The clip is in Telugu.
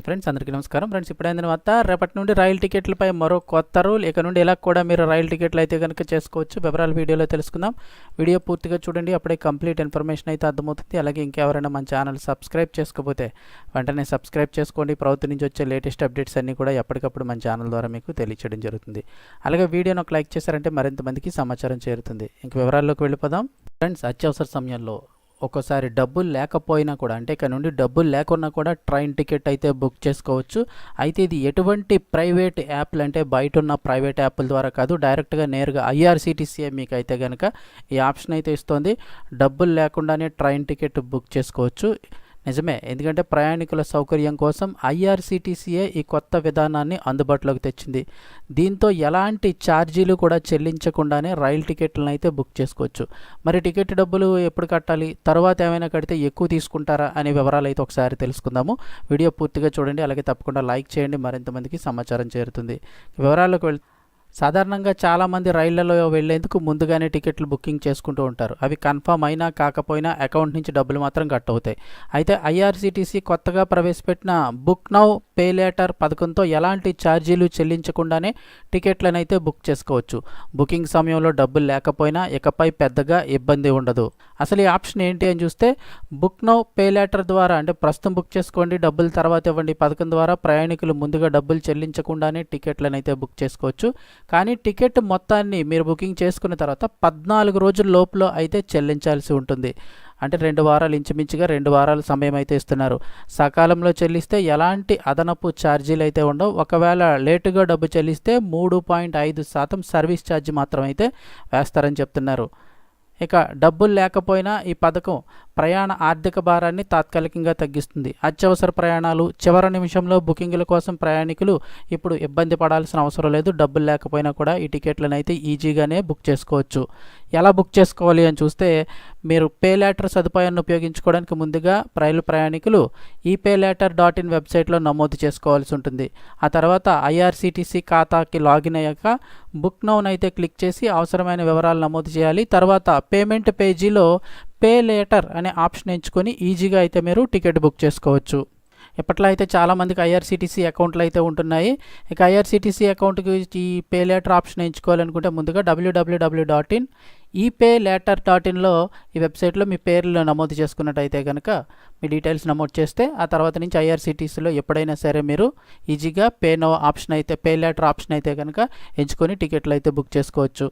ఈ ఫ్రెండ్స్ అందరికీ నమస్కారం. ఫ్రెండ్స్ ఇప్పుడైన తర్వాత రేపటి నుండి రైలు టికెట్లపై మరో కొత్త రూల్. ఇక నుండి ఇలా కూడా మీరు రైలు టికెట్లు అయితే కనుక చేసుకోవచ్చు. వివరాలు వీడియోలో తెలుసుకుందాం. వీడియో పూర్తిగా చూడండి. అప్పుడే కంప్లీట్ ఇన్ఫర్మేషన్ అయితే అర్థమవుతుంది. అలాగే ఇంకెవరైనా మన ఛానల్ సబ్స్క్రైబ్ చేసుకోకపోతే వెంటనే సబ్స్క్రైబ్ చేసుకోండి. ప్రభుత్వం నుంచి వచ్చే లేటెస్ట్ అప్డేట్స్ అన్నీ కూడా ఎప్పటికప్పుడు మన ఛానల్ ద్వారా మీకు తెలియచేయడం జరుగుతుంది. అలాగే వీడియోను ఒక లైక్ చేశారంటే మరింత మందికి సమాచారం చేరుతుంది. ఇంక వివరాల్లోకి వెళ్ళిపోదాం. ఫ్రెండ్స్ అత్యవసర సమయంలో ఒకసారి డబ్బులు లేకపోయినా కూడా అంటే ఇక్కడ నుండి డబ్బులు లేకున్నా కూడా ట్రైన్ టికెట్ అయితే బుక్ చేసుకోవచ్చు. అయితే ఇది ఎటువంటి ప్రైవేట్ యాప్లు అంటే బయట ఉన్న ప్రైవేట్ యాప్ల ద్వారా కాదు డైరెక్ట్గా నేరుగా ఐఆర్సిటీసీఏ మీకు అయితే కనుక ఈ ఆప్షన్ అయితే ఇస్తుంది. డబ్బులు లేకుండానే ట్రైన్ టికెట్ బుక్ చేసుకోవచ్చు. నిజమే. ఎందుకంటే ప్రయాణికుల సౌకర్యం కోసం ఐఆర్సీటీసీఏ ఈ కొత్త విధానాన్ని అందుబాటులోకి తెచ్చింది. దీంతో ఎలాంటి ఛార్జీలు కూడా చెల్లించకుండానే రైలు టికెట్లను అయితే బుక్ చేసుకోవచ్చు. మరి టికెట్ డబ్బులు ఎప్పుడు కట్టాలి? తర్వాత ఏమైనా కడితే ఎక్కువ తీసుకుంటారా? అనే వివరాలు అయితే ఒకసారి తెలుసుకుందాము. వీడియో పూర్తిగా చూడండి. అలాగే తప్పకుండా లైక్ చేయండి. మరింతమందికి సమాచారం చేరుతుంది. వివరాల్లోకి వెళ్తే సాధారణంగా చాలామంది రైళ్ళలో వెళ్ళేందుకు ముందుగానే టికెట్లు బుకింగ్ చేసుకుంటూ ఉంటారు. అవి కన్ఫర్మ్ అయినా కాకపోయినా అకౌంట్ నుంచి డబ్బులు మాత్రం కట్ అవుతాయి. అయితే ఐఆర్సీటీసీ కొత్తగా ప్రవేశపెట్టిన బుక్ నౌ పే లేటర్ పథకంతో ఎలాంటి ఛార్జీలు చెల్లించకుండానే టికెట్లనైతే బుక్ చేసుకోవచ్చు. బుకింగ్ సమయంలో డబ్బులు లేకపోయినా ఇకపై పెద్దగా ఇబ్బంది ఉండదు. అసలు ఈ ఆప్షన్ ఏంటి అని చూస్తే బుక్ నో పే లేటర్ ద్వారా అంటే ప్రస్తుతం బుక్ చేసుకోండి డబ్బులు తర్వాత ఇవ్వండి పథకం ద్వారా ప్రయాణికులు ముందుగా డబ్బులు చెల్లించకుండానే టికెట్లను అయితే బుక్ చేసుకోవచ్చు. కానీ టికెట్ మొత్తాన్ని మీరు బుకింగ్ చేసుకున్న తర్వాత పద్నాలుగు రోజుల లోపల అయితే చెల్లించాల్సి ఉంటుంది. అంటే రెండు వారాలు ఇంచుమించుగా రెండు వారాల సమయం అయితే ఇస్తున్నారు. సకాలంలో చెల్లిస్తే ఎలాంటి అదనపు ఛార్జీలు అయితే ఉండవు. ఒకవేళ లేటుగా డబ్బు చెల్లిస్తే మూడు పాయింట్ ఐదు శాతం సర్వీస్ ఛార్జ్ మాత్రం అయితే వేస్తారని చెప్తున్నారు. ఇక డబ్బులు లేకపోయినా ఈ పథకం ప్రయాణ ఆర్థిక భారాన్ని తాత్కాలికంగా తగ్గిస్తుంది. అత్యవసర ప్రయాణాలు చివరి నిమిషంలో బుకింగ్ల కోసం ప్రయాణికులు ఇప్పుడు ఇబ్బంది పడాల్సిన అవసరం లేదు. డబ్బులు లేకపోయినా కూడా ఈ టికెట్లను అయితే ఈజీగానే బుక్ చేసుకోవచ్చు. ఎలా బుక్ చేసుకోవాలి అని చూస్తే మీరు పే లేటర్ సదుపాయాన్ని ఉపయోగించుకోవడానికి ముందుగా రైలు ప్రయాణికులు ఈ పే లేటర్ డాట్ ఇన్ వెబ్సైట్లో నమోదు చేసుకోవాల్సి ఉంటుంది. ఆ తర్వాత ఐఆర్సీటీసీ ఖాతాకి లాగిన్ అయ్యాక బుక్ నౌన్ అయితే క్లిక్ చేసి అవసరమైన వివరాలు నమోదు చేయాలి. తర్వాత పేమెంట్ పేజీలో పే లేటర్ అనే ఆప్షన్ ఎంచుకొని ఈజీగా అయితే మీరు టికెట్ బుక్ చేసుకోవచ్చు. ఇప్పట్లో అయితే చాలామందికి ఐఆర్సీటీసీ అకౌంట్లు అయితే ఉంటున్నాయి. ఇక ఐఆర్సీటీసీ అకౌంట్కి ఈ పే లేటర్ ఆప్షన్ ఎంచుకోవాలనుకుంటే ముందుగా W W W dot in E pay later dot ఇన్లో ఈ వెబ్సైట్లో మీ పేర్లు నమోదు చేసుకున్నట్టయితే కనుక మీ డీటెయిల్స్ నమోదు చేస్తే ఆ తర్వాత నుంచి ఐఆర్సీటీసీలో ఎప్పుడైనా సరే మీరు ఈజీగా పే నో ఆప్షన్ అయితే పే లేటర్ ఆప్షన్ అయితే కనుక ఎంచుకొని టికెట్లు అయితే బుక్ చేసుకోవచ్చు.